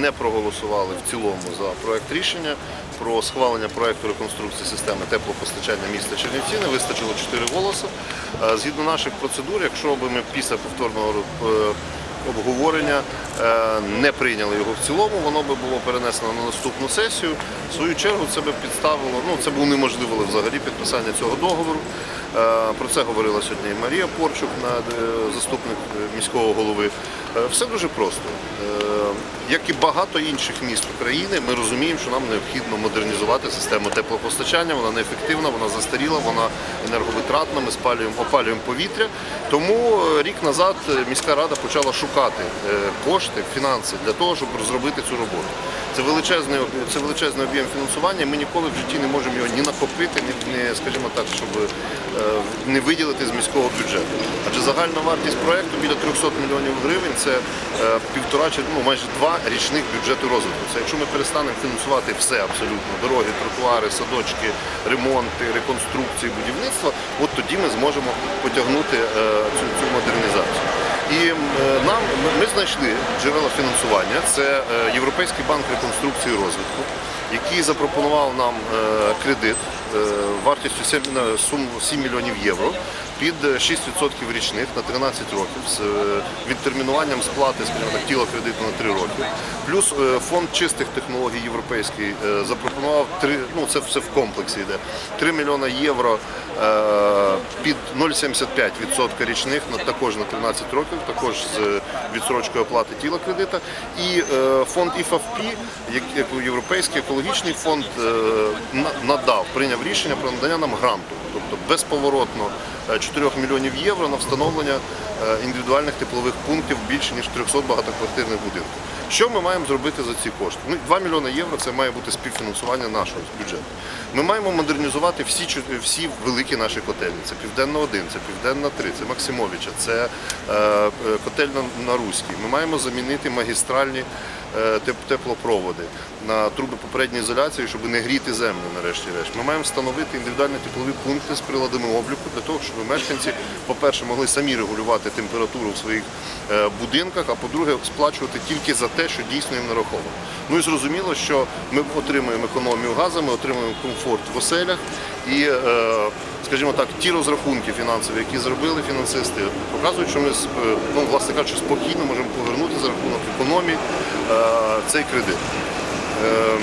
не проголосували в цілому за проект рішення про схвалення проекту реконструкції системи теплопостачання міста Чернівці. Не вистачило 4 голоси. Е, Згідно наших процедур, якщо б ми після повторного е, обговорення е, не прийняли його в цілому, воно би було перенесено на наступну сесію. В свою чергу це би підставило, ну це б унеможливило взагалі підписання цього договору. Е, Про це говорила сьогодні Марія Порчук, е, заступник міського голови. Е, Все дуже просто. Як і багато інших міст України, ми розуміємо, що нам необхідно модернізувати систему теплопостачання. Вона неефективна, вона застаріла, вона енерговитратна. Ми спалюємо, опалюємо повітря. Тому рік назад міська рада почала шукати кошти, фінанси для того, щоб розробити цю роботу. Це величезний, це величезний об'єм фінансування. Ми ніколи в житті не можемо його ні накопити, ні, скажімо так, щоб не виділити з міського бюджету. Адже загальна вартість проекту біля 300 мільйонів гривень це е, півтора чи ну майже два річних бюджету розвитку. Це якщо ми перестанемо фінансувати все абсолютно дороги, тротуари, садочки, ремонти, реконструкції, будівництва, от тоді ми зможемо потягнути е, цю, цю модернізацію. І е, нам ми- знайшли джерела фінансування. Це е, Європейський банк реконструкції і розвитку, який запропонував нам е, кредит е, вартістю 7, суму 7 мільйонів євро під е, 6% річних на 13 років з е, відтермінуванням сплати, скажімо тіла кредиту на 3 роки. Плюс е, фонд чистих технологій європейський е, запропонував 3, ну це все в комплексі йде, 3 мільйона євро під 0,75% річних на також на 13 років, також з відсрочкою оплати тіла кредита. І фонд ІФАФП, як, європейський екологічний фонд, надав, прийняв рішення про надання нам гранту, тобто безповоротно 4 мільйонів євро на встановлення е, індивідуальних теплових пунктів більше ніж 300 багатоквартирних будинків. Що ми маємо зробити за ці кошти? Ну, 2 мільйони євро це має бути співфінансування нашого бюджету. Ми маємо модернізувати всі, всі великі наші котельні. Це Південна 1, це Південна 3, це Максимовича, це е, е, котельна на Руській. Ми маємо замінити магістральні теплопроводи на труби попередньої ізоляції, щоб не гріти землю нарешті-решт. Ми маємо встановити індивідуальні теплові пункти з приладами обліку для того, щоб мешканці, по-перше, могли самі регулювати температуру в своїх е, будинках, а по-друге, сплачувати тільки за те, що дійсно їм нараховано. Ну і зрозуміло, що ми отримуємо економію газу, ми отримуємо комфорт в оселях і, е, скажімо так, ті розрахунки фінансові, які зробили фінансисти, показують, що ми е, ну, власне кажучи, спокійно можемо повернути за рахунок економії е, цей кредит. Е,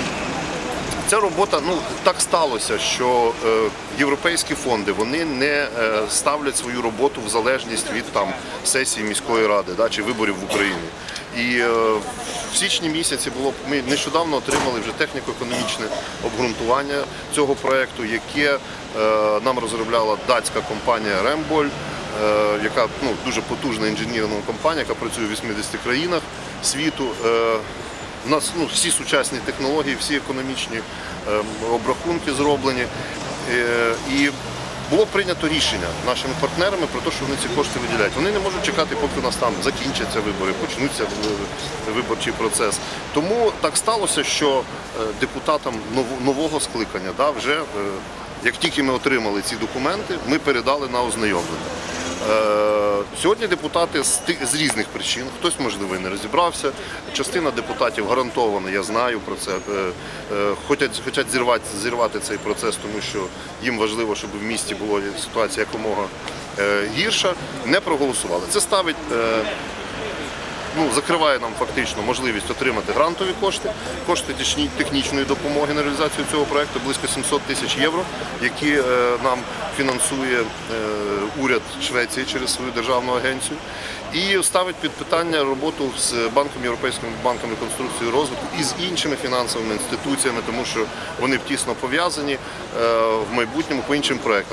Ця робота, ну так сталося, що е, європейські фонди вони не е, ставлять свою роботу в залежність від там сесії міської ради да, чи виборів в Україні. І е, в січні місяці було ми нещодавно отримали вже техніко-економічне обґрунтування цього проекту, яке е, нам розробляла датська компанія Ремболь, е, яка ну дуже потужна інженерна компанія, яка працює в 80 країнах світу. Е, у нас ну, всі сучасні технології, всі економічні ем, обрахунки зроблені. Е, і було прийнято рішення нашими партнерами про те, що вони ці кошти виділяють. Вони не можуть чекати, поки у нас там закінчаться вибори, почнуться е, виборчий процес. Тому так сталося, що е, депутатам нового скликання да, вже, е, як тільки ми отримали ці документи, ми передали на ознайомлення. Е, Сьогодні депутати з, з різних причин, хтось можливо не розібрався. Частина депутатів гарантовано, я знаю про це, е, е, хочуть, хочуть зірвати, зірвати цей процес, тому що їм важливо, щоб в місті була ситуація якомога гірша. Не проголосували. Це ставить. Ну, закриває нам фактично можливість отримати грантові кошти, кошти технічної допомоги на реалізацію цього проекту близько 700 тисяч євро, які е, нам фінансує е, уряд Швеції через свою державну агенцію, і ставить під питання роботу з банком Європейським банком реконструкції і розвитку і з іншими фінансовими інституціями, тому що вони тісно пов'язані е, в майбутньому по іншим проектам.